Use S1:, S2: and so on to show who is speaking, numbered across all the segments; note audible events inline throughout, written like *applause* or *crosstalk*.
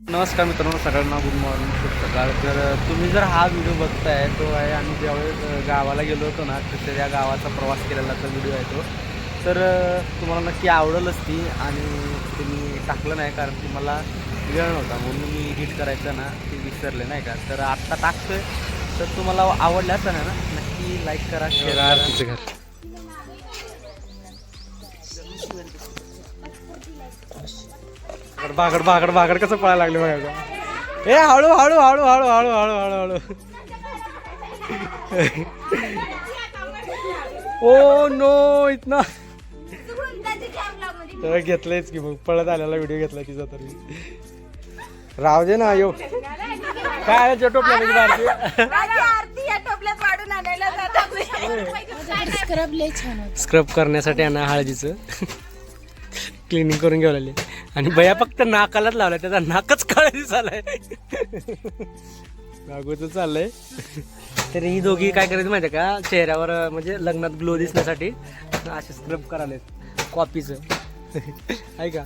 S1: नमस्कार मित्रांनो सगळ्यांना गुड मॉर्निंग शुभ सकाळ तर तुम्ही जर हा व्हिडिओ बघताय तो आहे आम्ही ज्यावेळेस गावाला गेलो होतो ना तर त्या गावाचा प्रवास केलेला तो व्हिडिओ आहे तो. तर तुम्हाला नक्की आवडेलच ती आणि तुम्ही टाकलं नाही कारण की मला वेळ नव्हता म्हणून मी एडिट करायचं ना ते विसरले नाही का? तर आत्ता टाकतोय. तर तुम्हाला आवडलं असं ना नक्की लाईक करा शेअर करा. तिचं घर बागड बागड बागड कसं पळायला लागले बघा ए हळू हळू हळू हळू हळू हळू हळू हळू. ओ नो इतना. तर घेतलंयच की मग पळत आलेला व्हिडिओ घेतला तिचा तरी. राव दे ना यो. काय टोपल्या
S2: स्क्रब
S1: करण्यासाठी आहे ना हळदीचं. क्लिनिंग करून घेऊ लागले आणि बया फक्त नाकालाच लावलाय त्याचा नाकच काळा दिसालाय नागोचं चाललंय. तर ही दोघी काय करायचं माहिती का? चेहऱ्यावर म्हणजे लग्नात ग्लो दिसण्यासाठी असे स्क्रब करायला कॉपीचं आहे का?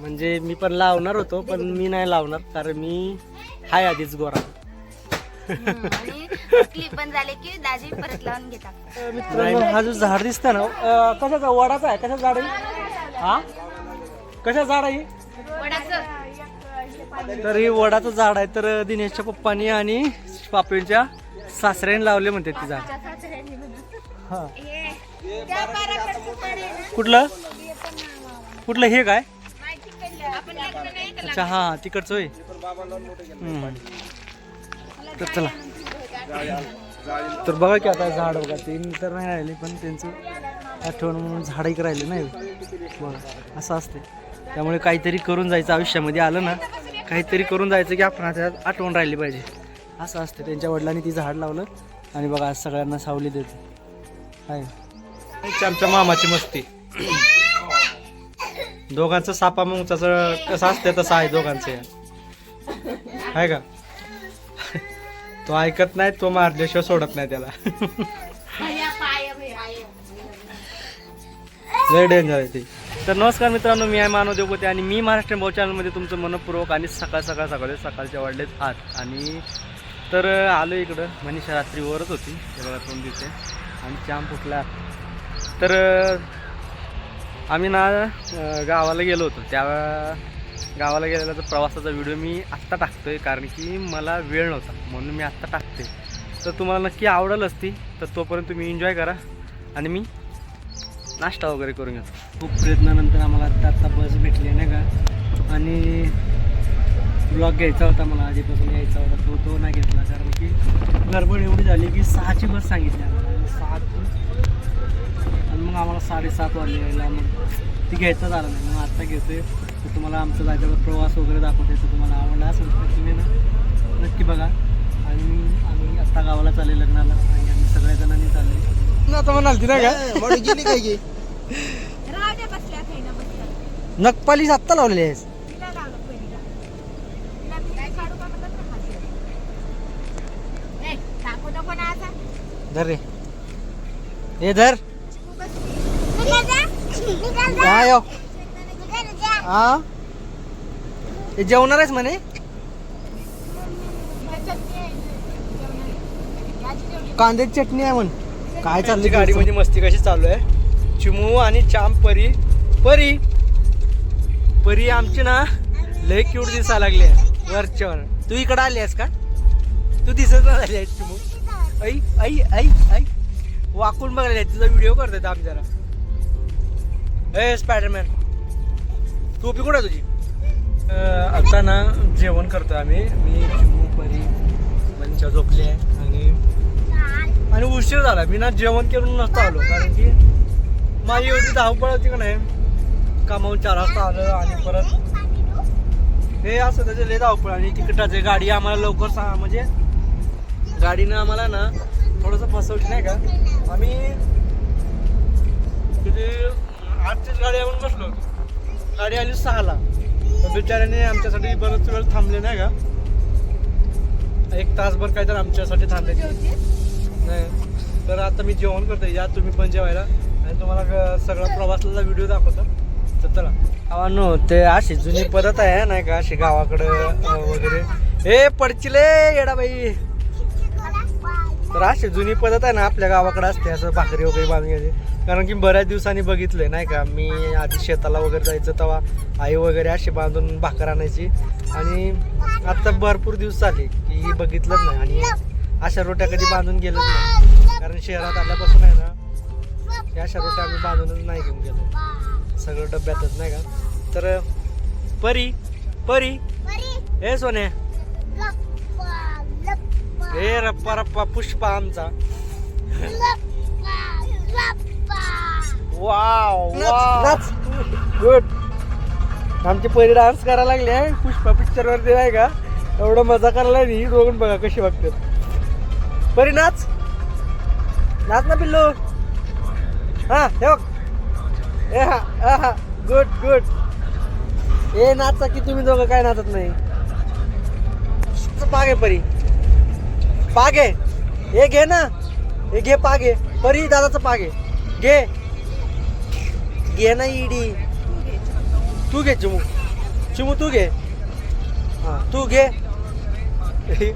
S1: म्हणजे मी पण लावणार होतो पण मी नाही लावणार कारण मी हाय आधीच गोरा.
S2: आणि क्लिप पण झाले की दाजी परत लावून घेतात.
S1: मित्रांनो हा जो झाड दिसतं ना कशाचा? वडाचा आहे कशा झाड आहे? हा? कशा झाड आहे? तर हे वडाचं झाड आहे. तर दिनेशच्या पप्पानी आणि पापडीच्या सासऱ्याने लावले म्हणते ते झाड. हा. कुठलं? कुठलं हे काय? अच्छा हा तिकडचं होय. हम्म. तर चला. तर बघा की आता झाड बघा ते तर नाही राहिले पण त्यांचं आठवण म्हणून झाड एक राहिले नाही. बघा असं असते त्यामुळे काहीतरी करून जायचं आयुष्यामध्ये आलं ना काहीतरी करून जायचं की आपण आता आठवण राहिली पाहिजे. असं असते. त्यांच्या वडिलांनी ती झाड लावलं आणि बघा आज सगळ्यांना सावली देते. आहे आमच्या मामाची मस्ती. दोघांचं सापा मुंगचाचं कसं असते तसं आहे दोघांचं. आहे का? तो ऐकत नाही तो मारल्याशिवाय सोडत नाही त्याला. लय डेंजर आहे ते. तर नमस्कार मित्रांनो मी आहे मानव देवकोते आणि मी महाराष्ट्र भाऊ चॅनलमध्ये तुमचं मनपूर्वक आणि सकाळ सकाळ सकाळी सकाळच्या वाढलेत आत आणि तर आलो इकडं. मनीषा रात्रीवरच होती. हे बघा दोन दिवसे आणि चाम फुटला. तर आम्ही ना गावाला गेलो होतो. त्या गावाला गेलेला तर प्रवासाचा व्हिडिओ मी आत्ता टाकतो आहे कारण की मला वेळ नव्हता. म्हणून मी आत्ता टाकते तर तुम्हाला नक्की आवडेल असती तर तोपर्यंत तुम्ही एन्जॉय करा. आणि मी नाश्ता वगैरे करून घेतो. खूप प्रयत्नानंतर आम्हाला आत्ता आत्ता बस भेटली नाही का? आणि ब्लॉग घ्यायचा होता मला आधीपासून यायचा होता तो तो नाही घेतला कारण की गडबड एवढी झाली की सहाची बस सांगितली आम्हाला. सहा आणि मग आम्हाला साडेसात वाजले यायला मग ती घ्यायचं झालं नाही. मग आत्ता घेतोय. तर तुम्हाला आमचा जागेवर प्रवास वगैरे दाखवते तर तुम्हाला आवडला असेल तर तुम्ही ना नक्की बघा. आणि आम्ही आत्ता गावाला चालले लग्नाला. आणि आम्ही सगळ्या जणांनी चालले आता म्हणाल ती ना काय
S2: राहू द्या बसल्या काही ना बसल्या.
S1: नखपालीस आत्ता लावलेली आहेस?
S2: तिला लावलं पहिलीला. तिला मी काय काढू का म्हणत ना हात ए टाकू नको ना आता.
S1: धर रे. हे धर.
S2: तू बसली
S1: हा? यो हा हे जेवणार आहेस म्हणे? कांद्याची चटणी आहे म्हण. काय चालली गाडी म्हणजे मस्ती कशी चालू आहे? चिमू आणि चाम परी. परी. परी आमची ना लय क्यूट दिसायला लागली आहे. वरच्यावर. तू इकडं आली आहेस का? तू दिसत नाही झाली आहेस चिमू. ऐ ऐ ऐ ऐ वाकून बघायला. तुझा व्हिडिओ करतोय आम्ही जरा. ए स्पायडरमॅन टोपी कुठं तुझी? आता ना जेवण करतोय आम्ही. मी चिमू परी मंचा झोपली आहे आणि आणि उशीर झाला. मी ना जेवण करून नसतो आलो कारण की माझी एवढी धावपळ होती का नाही? कामावून चार वाजता आलं आणि परत हे असं त्याचे लय धावपळ आणि तिकटाचे गाडी आम्हाला लवकर सांगा म्हणजे गाडीनं आम्हाला ना थोडंसं फसवली नाही का? आम्ही तिथे आठचीच गाडी आपण बसलो गाडी आली सहाला. तर बिचाऱ्याने आमच्यासाठी बरंच वेळ थांबले नाही का? एक तासभर काय तर आमच्यासाठी थांबले. नाही. तर आता मी जेवण करतो या तुम्ही पण जेवायला. आणि तुम्हाला ग- सगळा प्रवासाचा व्हिडिओ दाखवतो. तर चला. नो ते अशी जुनी पद्धत आहे नाही का? अशी गावाकडं वगैरे. ए पडचिले येडाबाई. तर अशी जुनी पद्धत आहे ना आपल्या गावाकडे असते असं भाकरी वगैरे बांधून घ्यायची. कारण की बऱ्याच दिवसांनी बघितलंय नाही का? मी आधी शेताला वगैरे जायचं तेव्हा आई वगैरे अशी बांधून भाकर आणायची. आणि आता भरपूर दिवस झाले की ही बघितलंच नाही. आणि अशा रोट्या कधी बांधून गेलंच नाही. कारण शहरात आल्यापासून आहे ना या अशा रोट्या आम्ही बांधूनच नाही घेऊन गेलो. सगळं डब्यातच नाही का? तर परी परी. हे सोने. हे रप्पा रप्पा पुष्पा आमचा. वाव गुड आमची परी डान्स करायला लागली आहे पुष्पा पिक्चर वरती नाही का? एवढं मजा करायला नाही दोघं बघा कशी बघतात परी नाच. नाच ना पिल्लू. हा ठेव ए हा हा गुड गुड ए नाचा की तुम्ही दोघं काय नाचत नाही? पागे परी. पागे. हे घे ना. हे घे पागे. परी दादाचं पागे. घे. घे ना इडी तू घे चिमू. चिमू तू घे. हा तू घे. *laughs*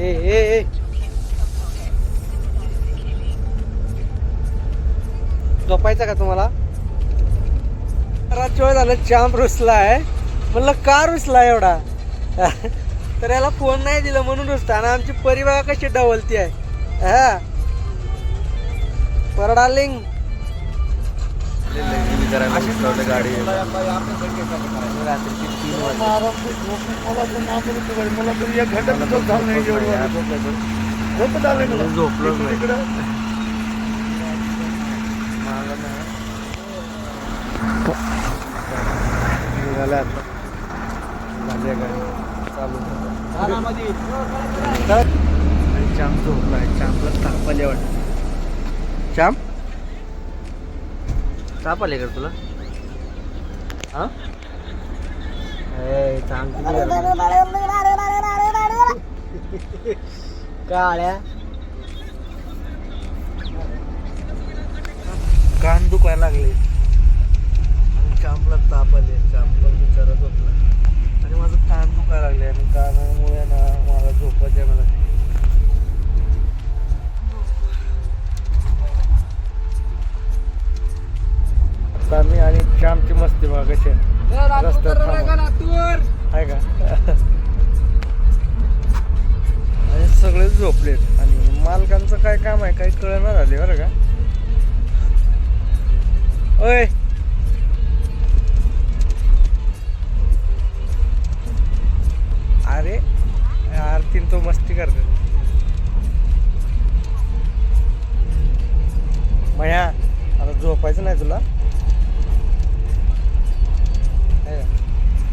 S1: ए ए. झोपायचं का तुम्हाला? रात वेळ झालं चांप रुसला आहे म्हणलं का रुसला एवढा? *laughs* तर याला फोन नाही दिला म्हणून रुसता आणि आमची परी बघा कशी डवलती आहे. हा पर डार्लिंग
S3: गाडी
S1: रात्रीची तीन वाजता झोपलो निघाले आता. माझ्या गाडी चालू चाम झोपला आहे. चामला ताप आले वाटत. चाम ताप आले का तुला? हा? ए, चाम काळ्या. कान दुखायला लागले. चांपला ताप आले चांपला बिचारा झोपला आणि माझं कान दुखायला लागले आणि कानामुळे ना मला झोपत. आता मी आणि चामची मस्ती बघा कशी. रस्त्यात. आहे का आणि सगळे झोपलेत आणि मालकांचं काय काम आहे काही कळणार झाले बरं का ओय आरतीन तो मस्ती करते. मया आता झोपायचं नाही तुला?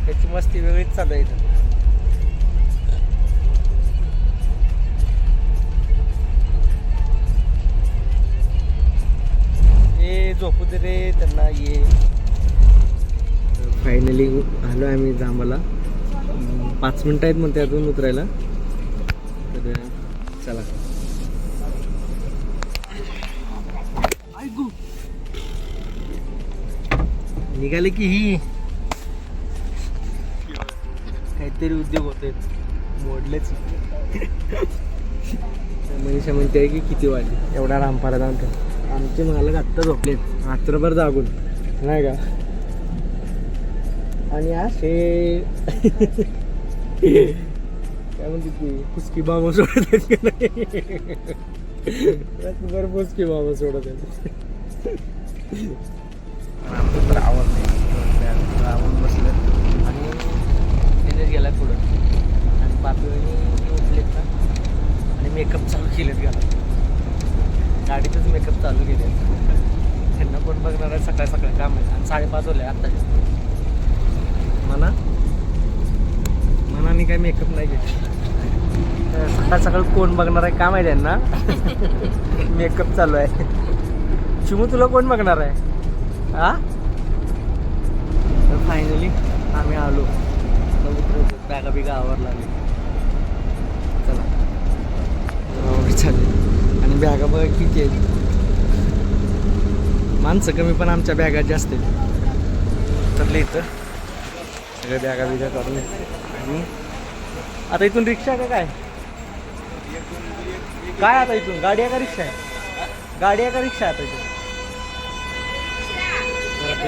S1: त्याची मस्ती वेगळीच चालू आहे इथं. ए झोपू दे रे त्यांना ये. फायनली आलो आम्ही जांबाला. पाच मिनटं आहेत म्हणते अजून उतरायला. चला. ऐकू निघाले की ही. काहीतरी उद्योग होते. मोडलेच. मनीषा म्हणते की किती वाजले? एवढा रामपारा जाऊन ठेव. आमचे मालक आत्ता झोपलेत. रात्रभर जागून. नाही का? आणि असे काय म्हणते ती? पुसकी बाबा सोडत आहेत का नाही? रात्रभर पुसकी बाबा सोडत आहेत आमचं तर आवड नाही. आवड बसलं. आणि तिथेच गेला पुढं. आणि पापी उठलेत ना आणि मेकअप चालू केलेत गेला गाडीतच मेकअप चालू केले त्यांना कोण बघणार आहे सकाळी सकाळी काम आहे. आणि साडेपाच होले आत्ताचे. म्हणा मनाने काय मेकअप नाही केले सकाळ सकाळ कोण बघणार आहे? काम आहे त्यांना मेकअप चालू आहे. चिमू तुला कोण बघणार आहे? हा तर फायनली आम्ही आलो. बॅगा बिगा आवरला लागली चला. जरा चालेल. आणि बॅगा बघा किती आहेत. माणसं कमी पण आमच्या बॅगा जास्त आहेत. तर इथं. सगळ्या बॅगा बिगा करून आणि? आता इथून रिक्षा का काय? काय आता इथून? गाडी आहे का रिक्षा आहे. गाडी आहे का रिक्षा आहे आता इथून.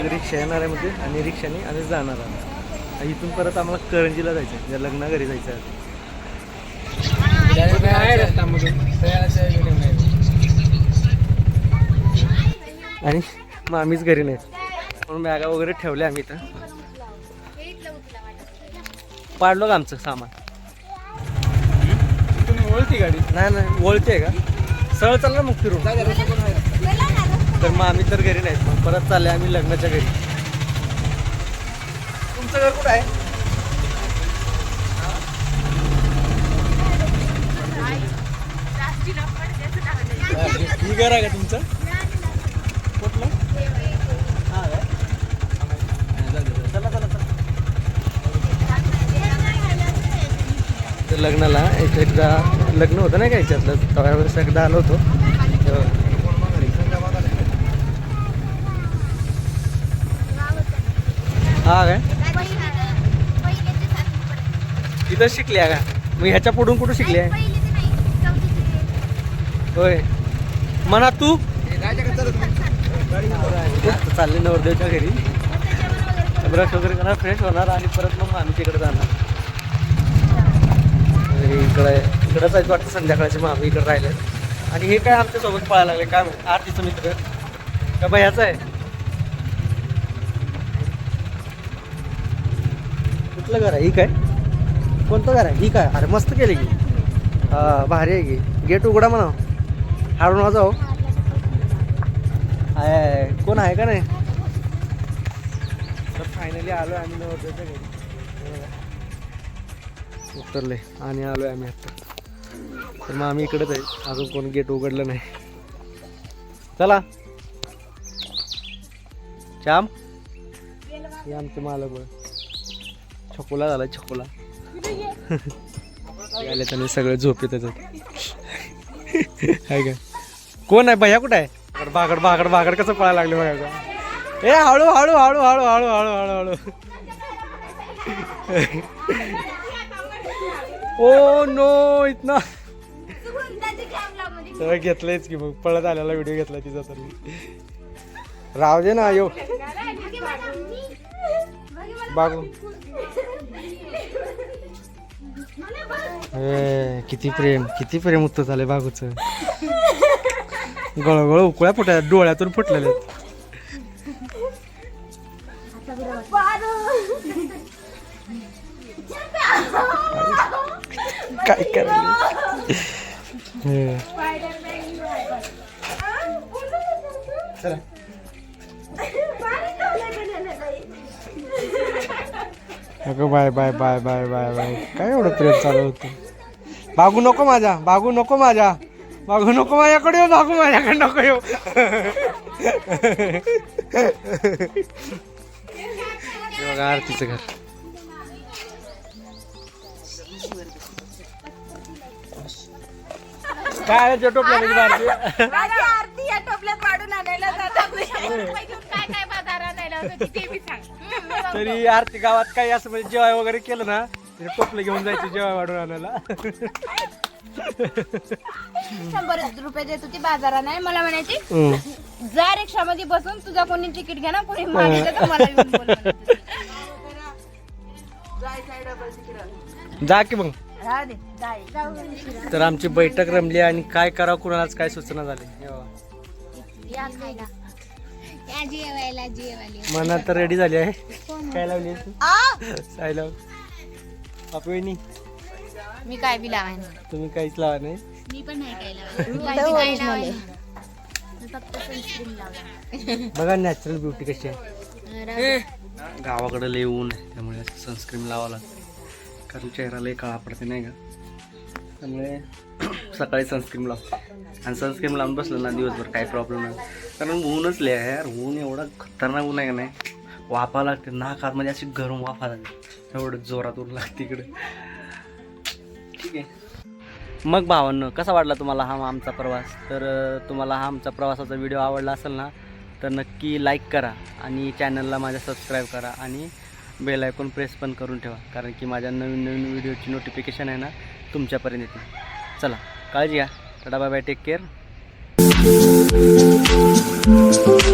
S1: रिक्षा येणार आहे म्हणजे आणि रिक्षाने आम्ही जाणार आहोत. इथून परत आम्हाला करंजीला जायचं आहे. म्हणजे लग्ना घरी जायचं आहे आणि मग आम्हीच घरी नाही. म्हणून बॅगा वगैरे ठेवल्या आम्ही इथं. पाडलो का आमचं सामान?
S3: ओळखी गाडी.
S1: नाही नाही आहे का? सरळ चालला मग फिरून. तर मग आम्ही तर घरी नाहीत मग परत चालले आम्ही लग्नाच्या घरी. तुमचं घर कुठं आहे? ही घर आहे का तुमचं? कुठलं? हा? चला चला चला तर लग्नाला एक एकदा लग्न होतं नाही का याच्यातलं? त्यावेळेस एकदा आलो होतो. हा काय? तिथं शिकली आहे का? मग ह्याच्या पुढून कुठं शिकली आहे? होय. म्हणा तू? चालले नवरदेवच्या घरी. ब्रश वगैरे करणार फ्रेश होणार आणि परत मग आम्ही तिकडे जाणार. म्हणजे इकडे इकडंच आहेत वाटतं संध्याकाळचे मग आम्ही इकडे राहिले आणि हे काय आमच्यासोबत पळायला लागले? काय आरतीचं मित्र. का भयाचं आहे? कुठलं घर आहे? ही काय? कोणतं घर आहे? ही काय? अरे मस्त केली की. हा भारी आहे की. गेट उघडा म्हणा. हाडून वाजा हो आहे कोण आहे का नाही? तर फायनली आलो आम्ही नवरदेवच्या घरी. उतरले आणि आलो आहे आम्ही आता. तर मग आम्ही इकडेच आहे. अजून कोण गेट उघडलं नाही. चला. श्याम? हे आमचे मालक बघ. छकोला झाला छकोला. आले *laughs* त्याने सगळं झोपे येत आहे *laughs* का? कोण आहे? भैया कुठं आहे? पण भाकड भागड भागड कसं पळायला लागले बघा का ए हळू हळू हळू हळू हळू हळू हळू हळू. *laughs* ओ नो इतना सगळं घेतलंयच की मग पळत आलेला व्हिडिओ घेतला तिचा तर राहू राव दे ना यो. बागू. किती प्रेम किती प्रेम उत्तर झालंय बागूच. गळगळ उकळ्या फुटल्या डोळ्यातून फुटलेल्या bye bye bye bye bye bye. काय एवढं प्रेम चालू होतं? बागू नको माझ्या बागू नको माझ्या. बागू नको माझ्याकडे येऊ बागू माझ्याकडे नको येऊ. बघा आरतीचं घर. काय आहे? टोपल्या आरती
S2: आणायला जातात काय काय बाजार आणायला होतं ते बी सांग
S1: तरी आरती गावात काही असं म्हणजे जेवाय वगैरे केलं ना ते टोपलं घेऊन जायचे जेवाय वाढून आणायला
S2: शंभर रुपये देत होती बाजारात नाही मला म्हणायची
S1: हम्म.
S2: जा रिक्षामध्ये बसून तुझा कोणी तिकीट घ्या ना कोणी मागितलं तर मला येऊन बोल म्हणायची.
S1: जा की मग
S2: राहू दे जाय. जाऊ दे.
S1: तर आमची बैठक रमली आणि काय करावं कुणालाच काय सूचना झाली हे बघा.
S2: या खायला. या जेवायला जेवायला.
S1: मना तर रेडी झाली आहे. काय लावली? आहे तू?
S2: आ?
S1: काय लाव? वहिनी.
S2: मी काय बी लावाय
S1: तुम्ही काहीच लावा नाही.
S2: मी पण नाही *laughs* काय लावाय फक्त सनस्क्रीन लावला
S1: बघा नॅचरल ब्युटी कशी आहे. गावाकडे लय ऊन आहे त्यामुळे सनस्क्रीन लावावं लागतं. कारण चेहरा लय काळा पडते नाही का? त्यामुळे सकाळी सनस्क्रीन लावतो आणि सनस्क्रीन लावून बसलं ना दिवसभर काही प्रॉब्लेम नाही. कारण ऊनच लय यार. ऊन एवढा खतरनाक ऊन आहे का नाही? वाफा लागते. नाक म्हणजे अशी गरम वाफा लागते एवढं जोरात ऊन लागते इकडे. ठीक आहे. मग भावांनो कसा वाटला तुम्हाला हा आमचा प्रवास? तर तुम्हाला हा आमचा प्रवासाचा व्हिडिओ आवडला असेल ना तर नक्की लाईक करा आणि चॅनलला माझ्या सबस्क्राईब करा आणि बेल आयकॉन प्रेस पण करून ठेवा. कारण की माझ्या नवीन नवीन व्हिडिओची नोटिफिकेशन आहे ना तुमच्यापर्यंत येते. चला. काळजी घ्या. Tata bye bye take care